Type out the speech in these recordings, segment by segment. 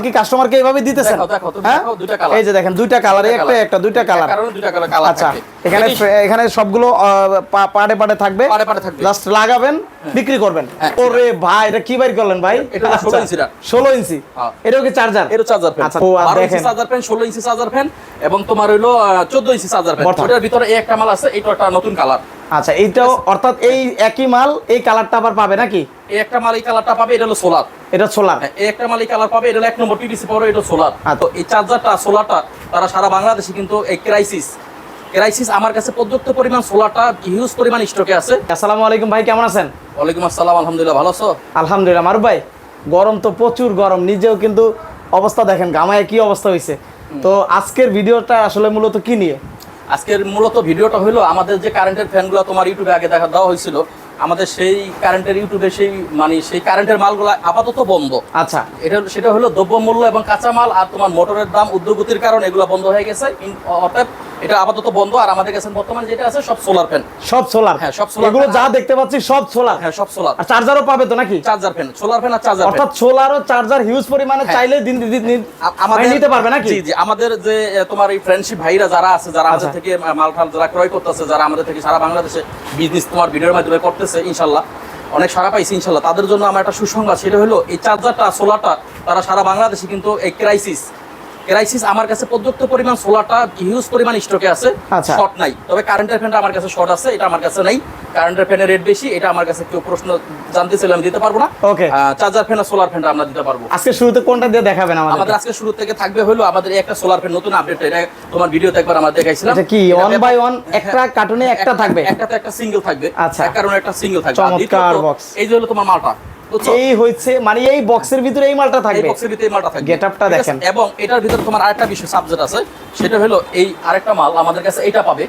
কি কাস্টমারকে এইভাবে দিতেছেন? দেখো, দেখো, তুমি দেখো, দুইটা colour। এই যে দেখেন দুইটা কালার একটা একটা দুইটা কালার কারণ দুইটা কালার কালার আচ্ছা এখানে এখানে সবগুলো পাড়ে পাড়ে থাকবে? পাড়ে পাড়ে থাকবে। জাস্ট লাগাবেন বিক্রি করবেন। ওরে ভাই এটা কি বাইর করলেন ভাই? এটা 16 ইঞ্চিটা। 16 ইঞ্চি। এটাও কি চার্জার ফ্যান আচ্ছা ও আর 12 ইঞ্চি দেখেন। Charger fan 16 inch charger fan এবং তোমার হইল আহ, 14 ইঞ্চি চার্জার ফ্যান ওটার ভিতরে এই একটা মাল আছে এটা একটা নতুন কালার আচ্ছা এইটাও অর্থাৎ এই একই মাল এই কালারটা আবার পাবে নাকি? এই একটা মাল এই কালারটা পাবে এটা হলো সোলার এটা সোলার? এই একটা মালিক কালার পাবে এটা এক নম্বর টিডিসি পাওয়ার এটা সোলার। আচ্ছা। তো এই চার্জারটা সোলারটা তারা সারা বাংলাদেশে কিন্তু এই ক্রাইসিস ক্রাইসিস আমার কাছে পর্যাপ্ত পরিমাণ সোলারটা হিউজ পরিমাণ স্টকে আছে। আসসালামু আলাইকুম ভাই কেমন আছেন? ওয়ালাইকুম আসসালাম আলহামদুলিল্লাহ ভালো আছো? আলহামদুলিল্লাহ মারুফ ভাই গরম তো প্রচুর গরম নিজেও কিন্তু অবস্থা দেখেন গামায় কি অবস্থা হয়েছে তো আজকের ভিডিওটা আসলে মূলত কি নিয়ে? আজকের মূলত ভিডিওটা হলো আমাদের যে কারেন্টের ফ্যানগুলো তোমার ইউটিউবে আগে দেখা দেওয়া হয়েছিল আমাদের সেই কারেন্টের ইউটিউবে সেই মানে সেই কারেন্টের মালগুলো আপাতত বন্ধ। আচ্ছা। এটা সেটা হলো দ্রব্যমূল্য এবং কাঁচামাল আর তোমার মোটরের দাম উদ্যোগতির কারণে এগুলো বন্ধ হয়ে গেছে। অর্থাৎ এটা আপাতত বন্ধ আর আমাদের কাছে বর্তমানে যেটা আছে সব সোলার সব সোলার হ্যাঁ, সব solar এগুলো যা দেখতে পাচ্ছি সব সোলার হ্যাঁ সব সোলার আর চার্জারও পাবে তো নাকি? চার্জার সোলার আর চার্জার অর্থাৎ সোলার ও চার্জার হিউজ পরিমাণে হ্যাঁ। চাইলে দিন দিন আমাদের নিতে পারবে নাকি? জি জি আমাদের যে তোমার এই ফ্রেন্ডশিপ ভাইরা যারা আছে যারা আমাদের আচ্ছা। থেকে মাল টাল যারা ক্রয় করতেছে যারা আমাদের থেকে সারা বাংলাদেশে বিজনেস তোমার ভিডিওর মাধ্যমে করতেছে ইনশাল্লাহ। অনেক সারা পাইছি ইনশাল্লাহ। তাদের জন্য আমার একটা সুসংবাদ সেটা হলো এই চার্জারটা সোলারটা তারা সারা বাংলাদেশে কিন্তু এই ক্রাইসিস ক্রাইসিস আমার কাছে পর্যাপ্ত পরিমাণ সোলারটা হিউজ পরিমাণ স্টকে আছে আচ্ছা। শর্ট নাই। তবে কারেন্টের ফ্যানটা আমার কাছে শর্ট আছে এটা আমার কাছে নাই। কারেন্টের ফ্যানের রেট বেশি এটা আমার কাছে কেউ প্রশ্ন জানতে চাইলে আমি দিতে পারব না। Okay. চার্জার ফ্যান আর সোলার ফ্যানটা আমরা দিতে পারব। আজকে শুরুতে কোনটা দিয়ে দেখাবেন আমাদের আমাদের আজকে শুরু থেকে থাকবে হলো আমাদের একটা সোলার ফ্যান নতুন আপডেট এটা তোমার ভিডিওতে একবার আমরা দেখাইছিলাম। এটা কি ওয়ান বাই ওয়ান একটা কার্টুনে একটা থাকবে? একটাতে একটা সিঙ্গেল থাকবে। আচ্ছা। কারণে একটা সিঙ্গেল থাকবে। চমৎকার box। এই যে হলো তোমার মালটা। এই হচ্ছে মানে এই বক্সের ভিতরে এই মালটা থাকবে। বক্সের ভিতরে এই মালটা থাকবে। Get up টা ঠিক আছে? দেখেন। এবং এটার ভিতরে তোমার আরেকটা বিষয় সাবজেক্ট আছে সেটা হলো এই আরেকটা মাল আমাদের কাছে এটা পাবে।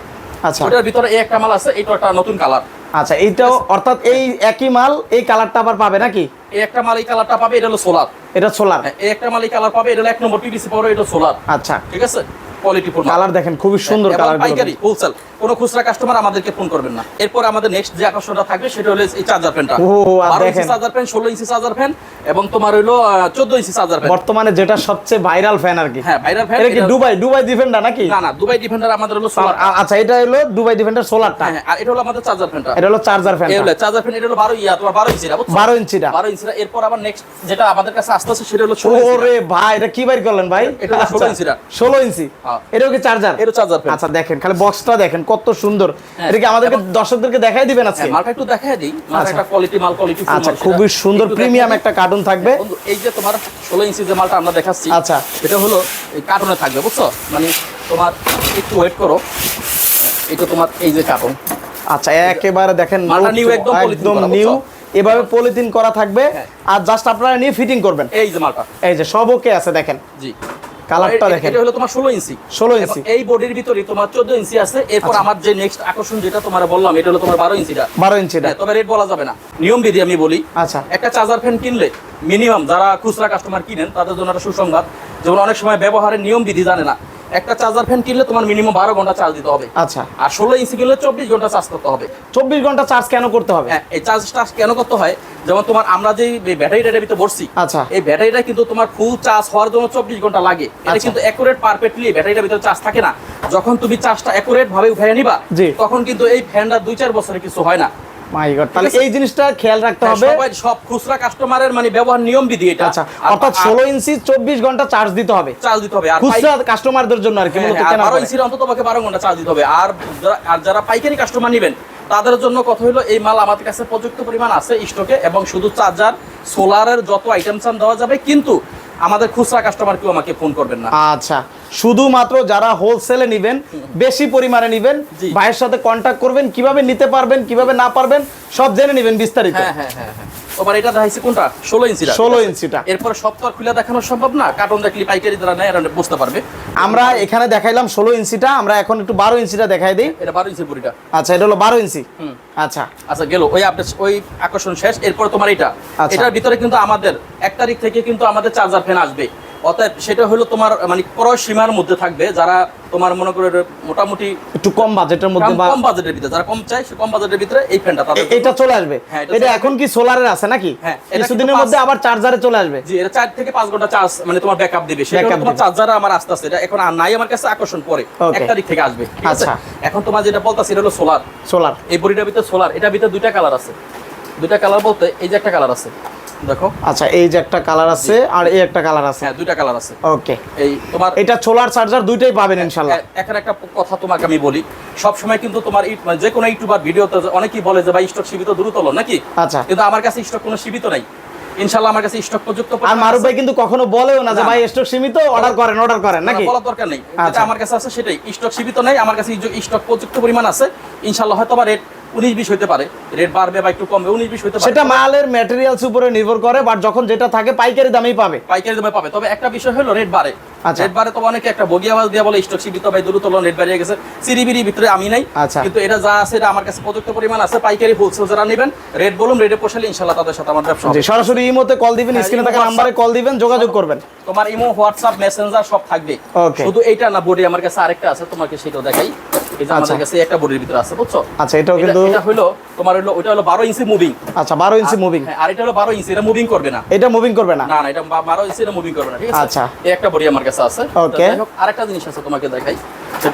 আচ্ছা। ওটার ভিতরে এই একটা মাল আছে এটা একটা নতুন কালার আচ্ছা এইটাও অর্থাৎ এই একই মাল এই কালারটা আবার পাবে নাকি? এই একটা মাল এই কালারটা পাবে এটা হলো সোলার এটা সোলার এই একটা মাল এই কালার পাবে এটা হলো এক নম্বর টিডিসি পাওয়ার এটা সোলার আচ্ছা। ঠিক আছে? কোয়ালিটি কালার দেখেন খুবই সুন্দর কালার পাইকারি হোলসেল কোনো খুচরা কাস্টমার আমাদেরকে ফোন করবেন না। এরপর আমাদের নেক্সট যে আকর্ষণটা থাকবে সেটা হলো এই চার্জার ফ্যানটা বারো ইঞ্চি চার্জার ফ্যান ষোলো ইঞ্চি চার্জার ফ্যান এবং তোমার চোদ্দ ইঞ্চি চার্জার ফ্যান বর্তমানে যেটা সবচেয়ে ভাইরাল ফ্যান আর কি। হ্যাঁ ভাইরাল ফ্যান এটা কি দুবাই দুবাই ডিফেন্ডার নাকি? না না দুবাই ডিফেন্ডার আমাদের হলো সোলার আচ্ছা এটা হলো দুবাই ডিফেন্ডার সোলারটা হ্যাঁ আর এটা হলো আমাদের চার্জার ফ্যানটা এটা হলো চার্জার ফ্যান হলো চার্জার ফ্যান এটা হলো বারো ইয়া তোমার বারো ইঞ্চিটা বুঝছ? বারো ইঞ্চিটা বারো ইঞ্চিটা এরপর আবার নেক্সট যেটা আমাদের কাছে আসতে আছে সেটা হলো ষোলো ইঞ্চিটা। ওরে ভাই এটা কি বাইর করলেন ভাই? এটা হলো 16 ইঞ্চিটা। ষোলো ইঞ্চি। এটাও কি চার্জার এরও চার্জার ফ্যান আচ্ছা দেখেন খালি বক্সটা দেখেন কত সুন্দর। হ্যাঁ। এটা কি আমাদেরকে দর্শকদেরকে দেখাই দিবেন আজকে? হ্যাঁ, মালটা একটু দেখাই দিই। মালটা আচ্ছা। একটা কোয়ালিটি মাল কোয়ালিটি আচ্ছা খুবই সুন্দর প্রিমিয়াম একটা কার্টুন থাকবে। এই যে তোমার ষোলো ইঞ্চি যে মালটা আমরা দেখাচ্ছি আচ্ছা। এটা হলো এই কার্টুনে থাকবে বুঝছ? মানে তোমার একটু ওয়েট করো। এটা তোমার এই যে কার্টুন আচ্ছা একেবারে দেখেন মালটা নিউ একদম একদম নিউ এভাবে পলিথিন করা থাকবে। হ্যাঁ। আর জাস্ট আপনারা নিয়ে ফিটিং করবেন। এই যে মালটা। এই যে সব ওকে আছে দেখেন। জি। কালারটা দেখেন। এটা হলো তোমার ষোলো ইঞ্চি। 16 ইঞ্চি। এই বডির ভিতরে তোমার চোদ্দ ইঞ্চি আছে। এরপর আচ্ছা। আমার যে নেক্সট আকর্ষণ যেটা তোমার বললাম এটা হলো তোমার বারো ইঞ্চিটা। বারো ইঞ্চিটা। হ্যাঁ, তবে রেট বলা যাবে না। নিয়ম বিধি আমি বলি। আচ্ছা। একটা চার্জার ফ্যান কিনলে মিনিমাম যারা খুচরা কাস্টমার কিনেন তাদের জন্য একটা সুসংবাদ। যেমন অনেক সময় ব্যবহারের নিয়ম বিধি জানে না। একটা চার্জার ফ্যান কিনলে তোমার মিনিমাম বারো ঘণ্টা চার্জ দিতে হবে। আচ্ছা। আর ষোলো ইঞ্চি কিনলে চব্বিশ ঘণ্টা চার্জ করতে হবে। চব্বিশ ঘণ্টা চার্জ কেন করতে হবে? হ্যাঁ এই চার্জটা কেন করতে হয়? যেমন তোমার আমরা যে ব্যাটারিটার ভিতরে বসছি আচ্ছা। এই ব্যাটারিটা কিন্তু তোমার ফুল চার্জ হওয়ার জন্য চব্বিশ ঘণ্টা লাগে। এটা আচ্ছা। কিন্তু অ্যাকুরেট পারফেক্টলি ব্যাটারিটার ভিতরে চার্জ থাকে না। যখন তুমি চার্জটা অ্যাকুরেট ভাবে উঠাই নিবা। তখন কিন্তু এই ফ্যানটা দুই চার বছরে কিছু হয় না। মাই গড তাহলে এই জিনিসটা খেয়াল রাখতে হবে। সব খুচরা কাস্টমারের মানে ব্যবহার নিয়ম বিধি এটা। আচ্ছা অর্থাৎ আর ষোলো ইঞ্চি চব্বিশ ঘণ্টা চার্জ দিতে হবে। চার্জ দিতে হবে। আর খুচরা কাস্টমারদের জন্য আর কি মূলত আর কেনা বারো করে। ইঞ্চির অন্তত পক্ষে ঘণ্টা চার্জ দিতে হবে। আর যারা- আর যারা পাইকারি কাস্টমার নেবেন তাদের জন্য কথা হলো এই মাল আমাদের কাছে পর্যাপ্ত পরিমাণ আছে স্টকে এবং শুধু চার্জার সোলারের যত আইটেম চান দেওয়া যাবে কিন্তু আমাদের খুচরা কাস্টমার কেউ আমাকে ফোন করবেন না। আচ্ছা শুধুমাত্র যারা হোলসেলে নিবেন বেশি পরিমাণে নিবেন। ভাইয়ের সাথে কন্ট্যাক্ট করবেন কীভাবে নিতে পারবেন কীভাবে না পারবেন সব জেনে নেবেন বিস্তারিত। হ্যাঁ হ্যাঁ হ্যাঁ হ্যাঁ। এটা দেখাইছে কোনটা? ষোলো ইঞ্চি 16 ইঞ্চিটা। এরপর সব তো খুলে দেখানো সম্ভব না? কার্টন দেখলে পাইকারি যারা নেয় বুঝতে পারবে। আমরা এখানে দেখাইলাম ষোলো ইঞ্চিটা আমরা এখন একটু বারো ইঞ্চিটা দেখাই দিই। এটা বারো বুড়িটা। আচ্ছা এটা হলো বারো ইঞ্চি? আচ্ছা। আচ্ছা গেল। ওই ওই আকর্ষণ শেষ। এরপর তোমার এটা। আচ্ছা। এটার ভিতরে কিন্তু আমাদের এক তারিখ থেকে কিন্তু আমাদের চার্জার ফ্যান আসবে। অতএব সেটা হলো তোমার মানে ক্রয় সীমার মধ্যে থাকবে যারা তোমার মনে করে মোটামুটি একটু কম বাজেটের মধ্যে বা কম বাজেটের ভিতরে যারা কম চায় সে কম বাজেটের ভিতরে এই ফ্যানটা তাদের এটা চলে আসবে। হ্যাঁ, এটা এটা এখন কি সোলারের আছে নাকি? হ্যাঁ, এটা কিছুদিনের মধ্যে আবার চার্জারে চলে আসবে। জি এটা চার থেকে পাঁচ ঘণ্টা চার্জ মানে তোমার ব্যাকআপ দিবে। সেটা তোমার। চার্জার আমার আস্তে আস্তে এটা এখন আর নাই আমার কাছে আকর্ষণ পরে। Okay. এক তারিখ থেকে আসবে আচ্ছা। এখন তোমার যেটা বলতাছি এটা হলো সোলার সোলার এই বডিটার ভিতরে সোলার এটার ভিতরে দুইটা কালার আছে। দুইটা কালার বলতে এই যে একটা কালার আছে। দেখো। আচ্ছা এই যে একটা কালার আছে আর এই একটা কালার আছে। হ্যাঁ দুইটা কালার আছে। ওকে এই তোমার এটা সোলার চার্জার দুইটাই পাবেন ইনশাল্লাহ এ- এখানে একটা কথা তোমাকে আমি বলি সব সময় কিন্তু তোমার মানে যে কোনো ইউটিউবার ভিডিওতে অনেকেই বলে যে ভাই স্টক সীমিত দ্রুত নাকি? আচ্ছা। কিন্তু আমার কাছে স্টক কোনো সীমিত নাই। ইনশাল্লাহ আমার কাছে স্টক প্রযুক্ত আর মারুফ। ভাই কিন্তু কখনো বলেও না যে ভাই স্টক সীমিত অর্ডার করেন অর্ডার করেন নাকি? বলার দরকার নেই। আচ্ছা। আমার কাছে আছে সেটাই। স্টক সীমিত নাই আমার কাছে স্টক প্রযুক্ত পরিমাণ আছে ইনশাল্লাহ হয়তো বা রেট উনিশ বিশ হইতে পারে। রেট বাড়বে বা একটু কমবে উনিশ বিশ হইতে পারে। সেটা মালের ম্যাটেরিয়ালস উপরে নির্ভর করে বাট যখন যেটা থাকে পাইকারি দামেই পাবে। পাইকারি দামে পাবে। তবে একটা বিষয় হলো রেট বাড়ে। আচ্ছা। রেট বাড়ে তো অনেকে একটা বগি আওয়াজ দিয়ে বলে স্টক সীমিত ভাই দ্রুত রেট বাড়িয়ে গেছে। সিরিবিরি ভিতরে আমি নাই। আচ্ছা। কিন্তু এটা যা আছে এটা আমার কাছে প্রযুক্ত পরিমাণ আছে। পাইকারি হোলসেল যারা নেবেন রেট বলুন রেটে পোষালে ইনশাল্লাহ তাদের সাথে আমার ব্যবসা সরাসরি ইমোতে কল দিবেন হ্যাঁ, স্ক্রিনে থাকা নাম্বারে কল দিবেন যোগাযোগ করবেন। তোমার ইমো হোয়াটসঅ্যাপ মেসেঞ্জার সব থাকবে। শুধু এইটা না বডি আমার কাছে আরেকটা আছে তোমাকে সেটাও দেখাই। এই যে আমাদের আচ্ছা। কাছে একটা বডির ভিতরে আছে বুঝছ? আচ্ছা এটাও কিন্তু এটা হলো তোমার হলো ওটা হলো বারো ইঞ্চি মুভিং আচ্ছা বারো ইঞ্চি মুভিং আর এটা হলো বারো ইঞ্চি এটা মুভিং করবে না। এটা মুভিং করবে না? না না এটা বা- বারো ইঞ্চি এটা মুভিং করবে না ঠিক আছে? আচ্ছা। এই একটা বডি আমার কাছে আছে। Okay. আরেকটা জিনিস আছে তোমাকে দেখাই।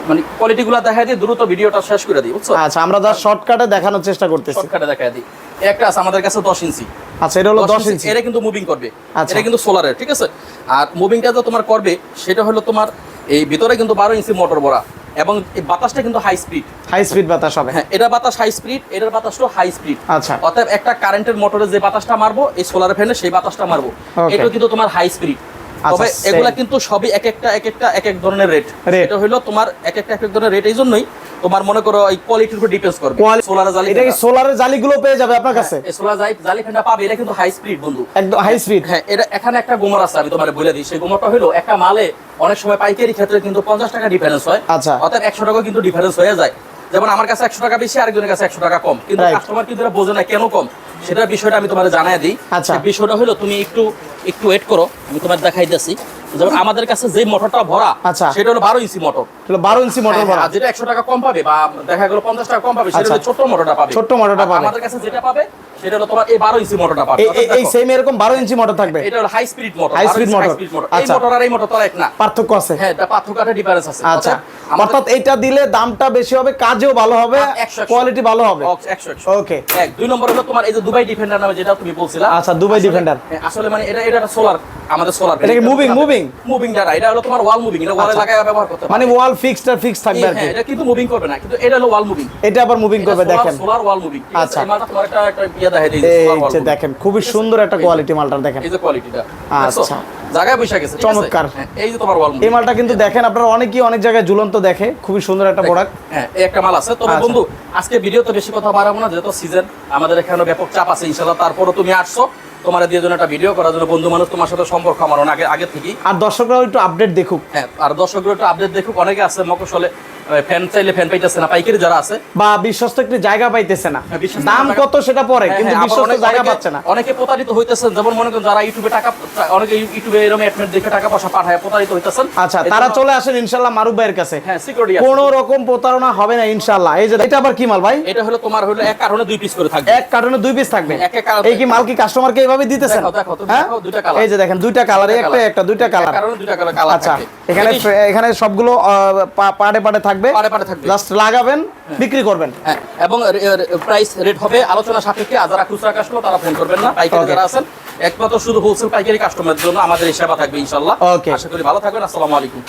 মানে কোয়ালিটি দেখাই দিয়ে দ্রুত ভিডিওটা শেষ করে দিই বুঝছ? আচ্ছা আমরা যা শর্টকাটে দেখানোর চেষ্টা করতেছি। শর্টকাটে দেখাই দিই। একটা আছে আমাদের কাছে দশ ইঞ্চি। আচ্ছা এটা হলো দশ ইঞ্চি এটা কিন্তু মুভিং করবে। আচ্ছা। এটা কিন্তু সোলারের ঠিক আছে? আর মুভিংটা যে তোমার করবে সেটা হলো তোমার এই ভিতরে কিন্তু বারো ইঞ্চি মোটর বড়া এবং এই বাতাসটা কিন্তু হাই স্পিড হাই স্পিড বাতাস হবে। হ্যাঁ এটা বাতাস হাই স্পিড এটার বাতাসটা হাই স্পিড আচ্ছা। অতএব একটা কারেন্টের মোটরে যে বাতাসটা মারবো এই সোলার ফ্যানে সেই বাতাসটা মারবো। এটা কিন্তু তোমার হাই স্পিড তবে এগুলা কিন্তু সবই এক একটা এক একটা এক এক ধরনের রেট এটা হলো তোমার এক একটা এক এক ধরনের রেট এই জন্যই তোমার মনে করো এই কোয়ালিটির উপর ডিপেন্ডস করবে। সোলার জালি এটা কি সোলারের জালিগুলো পেয়ে যাবে আপনার কাছে? সোলার জালি জালি ফ্যানটা পাবে এটা কিন্তু হাই স্পিড বন্ধু। একদম হাই স্পিড হ্যাঁ এটা এখানে একটা গোমর আছে আমি তোমার বলে দিই। সেই গোমরটা হলো একটা মালে অনেক সময় পাইকারি ক্ষেত্রে কিন্তু পঞ্চাশ টাকা ডিফারেন্স হয়। আচ্ছা। অর্থাৎ একশো টাকা কিন্তু ডিফারেন্স হয়ে যায়। যেমন আমার কাছে একশো টাকা বেশি আরেকজনের কাছে একশো টাকা কম। কিন্তু কাস্টমার কিন্তু এটা বোঝে না কেন কম। সেটার বিষয়টা আমি তোমার জানাই দিই আচ্ছা। বিষয়টা হলো তুমি একটু একটু ওয়েট করো আমি তোমার দেখাই দিচ্ছি যেমন আমাদের কাছে যে মোটরটা ভরা আচ্ছা। সেটা হলো বারো ইঞ্চি মোটর বারো ইঞ্চি মোটর হ্যাঁ, ভরা যেটা একশো টাকা কম পাবে বা দেখা গেলো পঞ্চাশ টাকা কম পাবে সেটা আচ্ছা। ছোট্ট মোটরটা পাবে ছোট্ট মোটরটা পাবে। আমাদের কাছে যেটা পাবে সেটা হলো তোমার এই বারো ইঞ্চি মোটরটা পাবে এই- অর্থাৎ এই- এই দেখো, সেম এরকম বারো ইঞ্চি মোটর থাকবে এটা হলো high speed motor High speed motor। এই আচ্ছা। মোটর আর এই মোটর তো এক না পার্থক্য আছে হ্যাঁ এটা ডিফারেন্স আছে আচ্ছা অর্থাৎ এইটা দিলে দামটা বেশি হবে কাজেও ভালো হবে হ্যাঁ। কোয়ালিটি ভালো হবে। ওকে এক দুই নম্বর হলো তোমার এই যে দুবাই ডিফেন্ডার নামে যেটা তুমি বলছিলা আচ্ছা, দুবাই। হ্যাঁ, আসলে মানে এটা এটা সোলার আমাদের সোলার এটা কি moving? মুভিং দ্বারা এটা হলো তোমার ওয়াল মুভিং এটা ওয়ালে আচ্ছা। লাগায় ব্যবহার করতে মানে ওয়াল ফিক্সড আর ফিক্স থাকবে আর কি। হ্যাঁ এটা কিন্তু মুভিং করবে না কিন্তু এটা হলো ওয়াল মুভিং এটা আবার মুভিং করবে দেখেন। সোলার ওয়াল মুভিং আচ্ছা। মালটা তোমার একটা একটা ইয়া দেখাই দিই এই যে দেখেন খুবই সুন্দর একটা কোয়ালিটি মালটা দেখেন এই যে কোয়ালিটিটা আচ্ছা। জায়গায় বসে গেছে চমৎকার। হ্যাঁ, এই যে তোমার ওয়াল এই মালটা কিন্তু দেখেন আপনারা অনেকেই অনেক জায়গায় ঝুলন্ত দেখে খুবই সুন্দর একটা প্রোডাক্ট হ্যাঁ এই একটা মাল আছে। তবে আচ্ছা। বন্ধু আজকে ভিডিওতে বেশি কথা বাড়াবো না যেহেতু সিজন আমাদের এখানে ব্যাপক চাপ আছে ইনশাল্লাহ তারপরও তুমি আসছো। তোমার দিয়ে জন্য একটা ভিডিও করার জন্য বন্ধু মানুষ তোমার সাথে সম্পর্ক আমার অনেক আগে থেকে থেকেই। আর দর্শকরাও একটু আপডেট দেখুক। হ্যাঁ আর দর্শকরা একটু আপডেট দেখুক। অনেকে আছে মকসলে ফ্যান চাইলে ফ্যান পাইতেছে না পাইকারি যারা আছে। বা বিশ্বস্ত একটি জায়গা পাইতেছে না। হ্যাঁ, দাম কত সেটা পরে হ্যাঁ, কিন্তু হ্যাঁ, বিশ্বস্ত জায়গা পাচ্ছে না। অনেকে প্রতারিত হইতেছেন যেমন মনে করেন যারা ইউটিউবে টাকা অনেকে ইউটিউবে এরকম অ্যাডমিট দেখে টাকা পয়সা পাঠায় প্রতারিত হইতেছেন। আচ্ছা তারা চলে আসেন মারুফ ভাইয়ের কাছে। হ্যাঁ সিকিউরিটি কোন রকম প্রতারণা হবে না এই যে এটা আবার কি মাল ভাই? এটা হলো তোমার হলো এক কারণে দুই পিস করে থাকবে। এক কার্টনে দুই পিস থাকবে। এক এক কার্টনে- এই কি মাল কি কাস্টমারকে এইভাবে দিতেছেন দেখো, দেখো? দুইটা colour। এই যে দেখেন দুইটা কালার একটা একটা দুইটা কালার। কারণে দুইটা কালার কালার আচ্ছা এখানে এখানে সবগুলো পাড়ে পাড়ে থাকবে। জাস্ট লাগাবেন বিক্রি করবেন। হ্যাঁ এবং প্রাইস রেট হবে আলোচনা সাপেক্ষে। যারা খুচরা কাস্টমার তারা ফোন করবেন না। পাইকারি যারা আছেন একমাত্র শুধু হোলসেল পাইকারি কাস্টমারের জন্য আমাদের এই সেবা থাকবে ইনশাল্লাহ ওকে আশা করি ভালো থাকবেন। আসসালামু আলাইকুম।